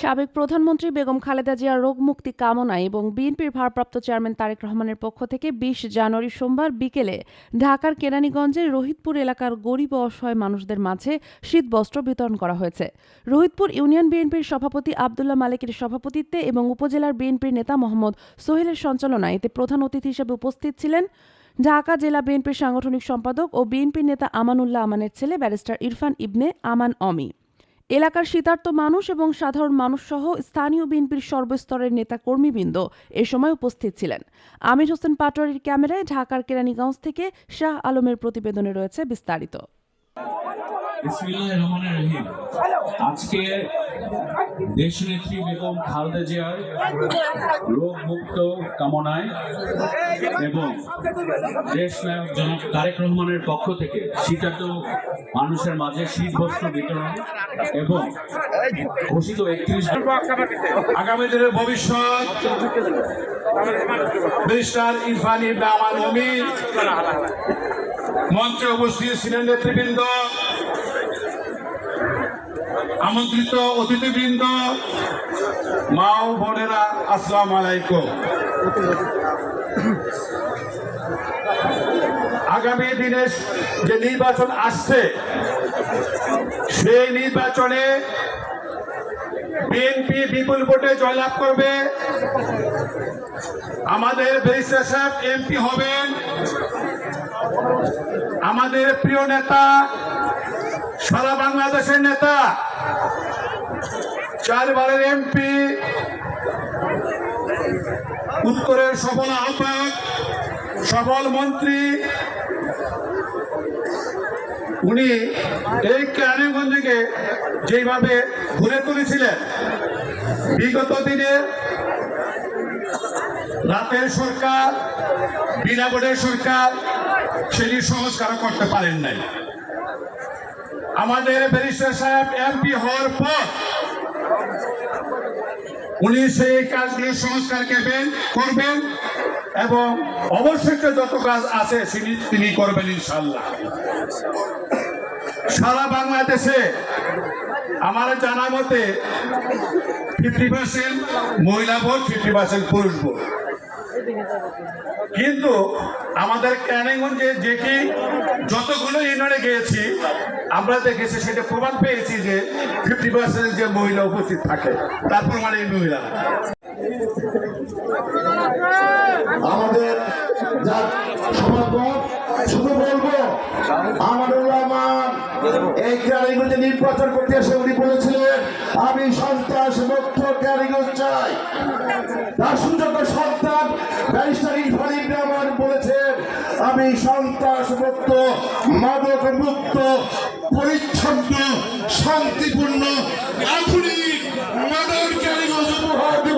সাবেক প্রধানমন্ত্রী বেগম খালেদা জিয়ার রোগ মুক্তি কামনায় এবং বিএনপির ভারপ্রাপ্ত চেয়ারম্যান তারেক রহমানের পক্ষ থেকে বিশ জানুয়ারি সোমবার বিকেলে ঢাকার কেরানীগঞ্জের রোহিতপুর এলাকার গরিব অসহায় মানুষদের মাঝে শীতবস্ত্র বিতরণ করা হয়েছে। রোহিতপুর ইউনিয়ন বিএনপির সভাপতি আবদুল্লাহ মালিকের সভাপতিত্বে এবং উপজেলার বিএনপির নেতা মোহাম্মদ সোহেলের সঞ্চালনায় এতে প্রধান অতিথি হিসেবে উপস্থিত ছিলেন ঢাকা জেলা বিএনপির সাংগঠনিক সম্পাদক ও বিএনপির নেতা আমানুল্লাহ আমানের ছেলে ব্যারিস্টার ইরফান ইবনে আমান অমি। এলাকার শীতার্ত মানুষ এবং সাধারণ মানুষ সহ স্থানীয় বিএনপির সর্বস্তরের নেতা কর্মীবৃন্দ এ সময় উপস্থিত ছিলেন। আমির হোসেন পাটোয়ারির ক্যামেরায় ঢাকার কেরানীগঞ্জ থেকে শাহ আলমের প্রতিবেদনে রয়েছে বিস্তারিত। বিসমিল্লাহির রহমানির রহিম। আজকে দেশনেত্রী বেগম খালেদা জিয়ার কামনায় এবং দেশ নায়ক জনাব তারেক রহমানের পক্ষ থেকে শীতার্ত মানুষের মাঝে শীত বস্ত্র বিতরণ এবং ঘোষিত একত্রিশ আগামী দিনের ভবিষ্যৎ। ব্যারিস্টার ইরফান ইবনে আমান অমি মঞ্চে উপস্থিত ছিলেন নেতৃবৃন্দ। আমন্ত্রিত অতিথিবৃন্দ, মা ও বোনেরা, আসসালাম আলাইকুম। আগামী দিনে যে নির্বাচন আসছে, সেই নির্বাচনে বিএনপি বিপুল ভোটে জয়লাভ করবে। আমাদের ব্যারিস্টার সাহেব এমপি হবেন। আমাদের প্রিয় নেতা সারা বাংলাদেশের নেতা, চারবারের এমপি, উত্তরের সফল আহ্বায়ক, সফল মন্ত্রী, উনি এই কেরানীগঞ্জকে যেভাবে ঘুরে তুলেছিলেন, বিগত দিনে রাতের সরকার, বিনা সরকার, সেটি সংস্কার করতে পারেন নাই। আমাদের ব্যারিস্টার সাহেব এমপি হওয়ার পর উনি সেই কাজগুলো সংস্কার করবেন করবেন এবং অবশ্যই যত কাজ আছে তিনি করবেন ইনশাল্লাহ সারা বাংলাদেশে আমার জানা মতে ফিফটি পার্সেন্ট মহিলা ভোট ফিফটি পার্সেন্ট পুরুষ ভোট। কিন্তু আমাদের ক্যানিগঞ্জে যে কি যতগুলো ইউনিয়নে গিয়েছি, আমরা দেখেছি সেটা প্রমাণ পেয়েছি যে ফিফটি পার্সেন্ট যে মহিলা উপস্থিত থাকে, তার প্রমাণ এই মহিলা। আমাদের শুধু বলব আমাদের রহমান এই নির্বাচন করতে এসে উনি বলেছিলেন, আমি সন্ত্রাস মুক্ত চাই। তার সন্তান বলেছেন, আমি সন্ত্রাস মুক্ত, মাদক মুক্ত, পরিচ্ছন্ন, শান্তিপূর্ণ, আধুনিক মাদক ক্যারিগঞ্জ উপহার দেব।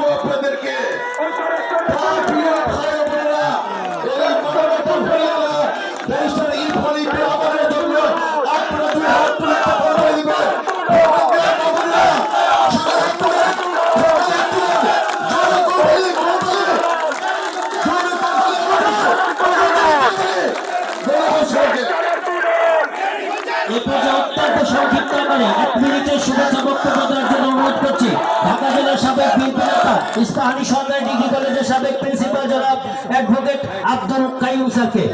এ পর্যায়ে অত্যন্ত সংক্ষিপ্ত আকারে এক মিনিটের শুভেচ্ছা বক্তব্য দেওয়ার জন্য অনুরোধ করছি। ঢাকা জেলার সাবেক বিএনপি নেতা ইস্তাহানি সরকারি ডিগ্রি কলেজের সাবেক প্রিন্সিপাল জনাব অ্যাডভোকেট আব্দুল কাইম স্যারকে।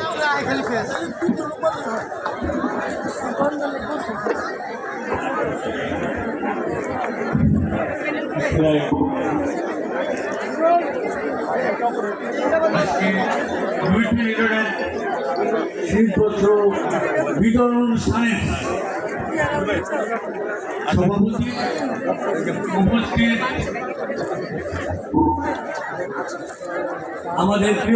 দুইটি ইউনিয়নের শীতপত্র বিতরণ অনুষ্ঠানে সভাপতি উপস্থিত। আমাদের